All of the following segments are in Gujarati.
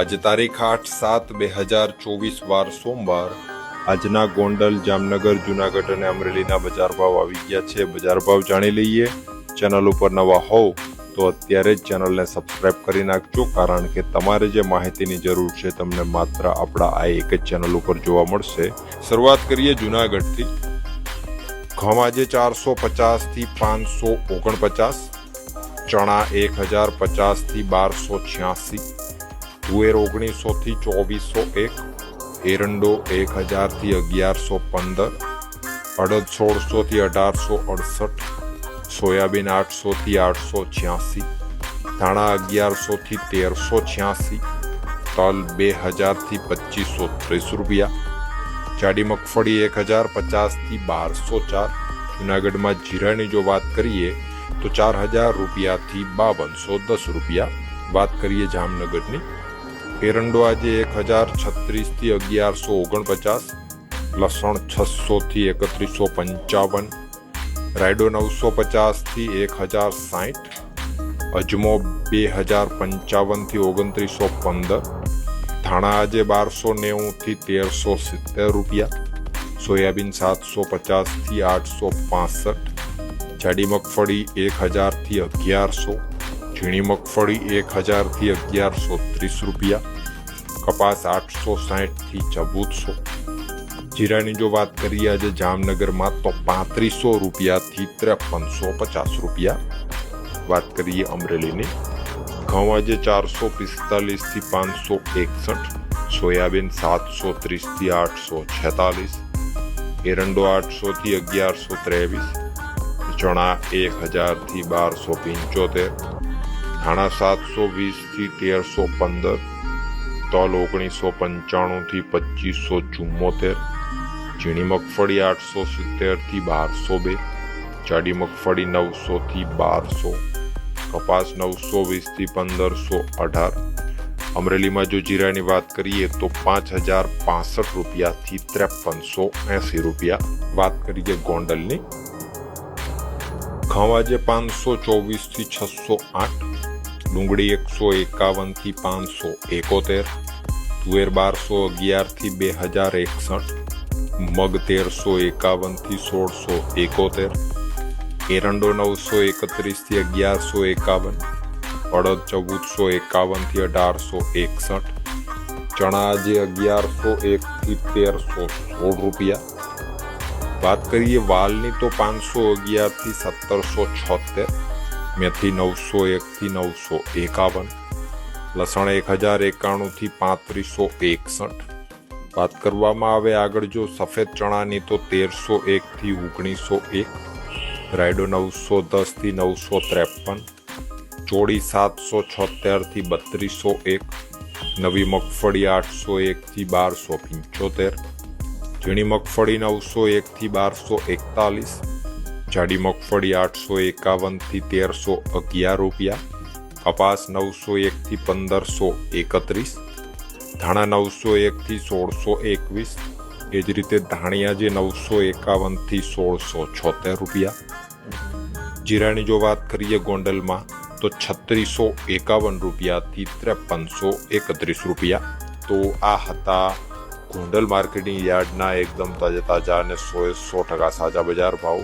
આજે તારીખ આઠ સાત બે હજાર ચોવીસ વાર સોમવાર આજના ગોંડલ, જામનગર, જુનાગઢ અને અમરેલીના બજાર ભાવ આવી ગયા છે. બજાર ભાવ જાણી લઈએ. ચેનલ ઉપર નવા હોવ તો અત્યારે જ ચેનલને સબસ્ક્રાઇબ કરી નાખજો, કારણ કે તમારે જે માહિતીની જરૂર છે તમને માત્ર આપણા આ એક જ ચેનલ ઉપર જોવા મળશે. શરૂઆત કરીએ જુનાગઢથી. ઘઉં આજે ચારસો પચાસથી પાંચસો ઓગણપચાસ, ચણા એક હજાર પચાસથી બારસો છ્યાસી તુવેર ઓગણીસોથી ચોવીસો એક, એરંડો એક હજારથી અગિયારસો પંદર, અડદ સોળસોથી અઢારસો અડસઠ, સોયાબીન આઠસોથી આઠસો છ્યાસી, ધાણા અગિયારસોથી તેરસો છ્યાસી, તલ બે હજારથી પચીસો ત્રીસ રૂપિયા, જાડી મગફળી એક હજાર પચાસથી બારસો ચાર, જુનાગઢમાં જીરાની જો વાત કરીએ, તો ચાર હજાર રૂપિયાથી બાવનસો દસ રૂપિયા, વાત કરીએ જામનગરની એરંડો આજે એક હજાર છત્રીસથી અગિયારસો ઓગણપચાસ, લસણ છસોથી એકત્રીસો પંચાવન, રાયડો નવસો પચાસથી એક હજાર સાઠ, અજમો બે હજાર પંચાવનથી ઓગણત્રીસો પંદર, ધાણા આજે બારસો નેવુંથી તેરસો સિત્તેર રૂપિયા, સોયાબીન સાતસો પચાસથી આઠસો પાસઠ, જાડી મગફળી એક હજારથી અગિયારસો, ઝીણી મગફળી એક હજારથી અગિયારસો ત્રીસ રૂપિયા કપાસ આઠસો સાહીઠથી ચૌદસો. જીરાની જો વાત કરીએ આજે જામનગરમાં તો પાંત્રીસો રૂપિયાથી ત્રેપનસો પચાસ રૂપિયા. વાત કરીએ અમરેલીની. ઘઉં આજે ચારસો પિસ્તાલીસથી પાંચસો એકસઠ. સોયાબીન સાતસો ત્રીસથી આઠસો છેતાલીસ. એરંડો આઠસોથી અગિયારસો ત્રેવીસ. ચણા એક હજારથી બારસો પંચોતેર. ધાણા સાતસો વીસથી તેરસો પંદર. તલ ઓગણીસો પંચાણુંથી પચીસો ચુમ્મોતેર, ઝીણી મગફળી આઠસો સિત્તેરથી બારસો બે, જાડી મગફળી નવસોથી બારસો, કપાસ નવસો વીસથી પંદરસો અઢાર. અમરેલીમાં જો જીરાની વાત કરીએ તો પાંચ હજાર પાસઠ રૂપિયાથી ત્રેપનસો એંસી રૂપિયા. વાત કરીએ ગોંડલની. ઘઉં આજે પાંચસો ચોવીસથી છસો આઠ, ડુંગળી એકસો એકાવનથી પાંચસો એકોતેર તુવેર બારસો અગિયારથી બે હજાર એકસઠ, મગ તેરસો એકાવનથી સોળસો એકોતેર, એરંડો નવસો એકત્રીસથી અગિયારસો એકાવન, અડદ ચૌદસો એકાવનથી અઢારસો એકસઠ, ચણા આજે અગિયારસો એકથી તેરસો સોળ રૂપિયા. વાત કરીએ વાલની તો પાંચસો અગિયારથી સત્તરસો છોતેર, મેથી નવસો એકથી નવસો એકાવન લસણ એક હજાર એકાણુંથી પાંત્રીસો એકસઠ. વાત કરવામાં આવે આગળ જો સફેદ ચણાની તો તેરસો એકથી ઓગણીસો એક. રાયડો નવસો દસથી નવસો ત્રેપન. ચોળી સાતસો છોતેરથી બત્રીસો એક. નવી મગફળી આઠસો એકથી બારસો પંચોતેર. ઝીણી મગફળી નવસો એકથી બારસો એકતાલીસ. જાડી મગફળી આઠસો એકાવનથી તેરસો અગિયાર રૂપિયા. કપાસ નવસો એકથી પંદરસો એકત્રીસ, ધાણા નવસો એકથી સોળસો એકવીસ, એ જ રીતે ધાણિયા જે નવસો એકાવનથી સોળસો છોતેર રૂપિયા. જીરાની જો વાત કરીએ ગોંડલમાં, તો છત્રીસો એકાવન રૂપિયાથી ત્રેપનસો એકત્રીસ રૂપિયા. તો આ હતા ગોંડલ માર્કેટિંગ યાર્ડના એકદમ તાજા તાજા અને સો સો ટકા સાજા બજાર ભાવ.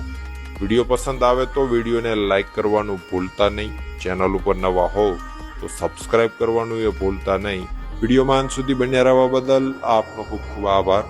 વીડિયો પસંદ આવે તો વિડીયોને લાઈક કરવાનું ભૂલતા નહીં. ચેનલ ઉપર નવા હોવ તો સબસ્ક્રાઇબ કરવાનું એ ભૂલતા નહીં. વિડીયોમાં અંત સુધી બન્યા રહેવા બદલ આપનો ખૂબ ખૂબ આભાર.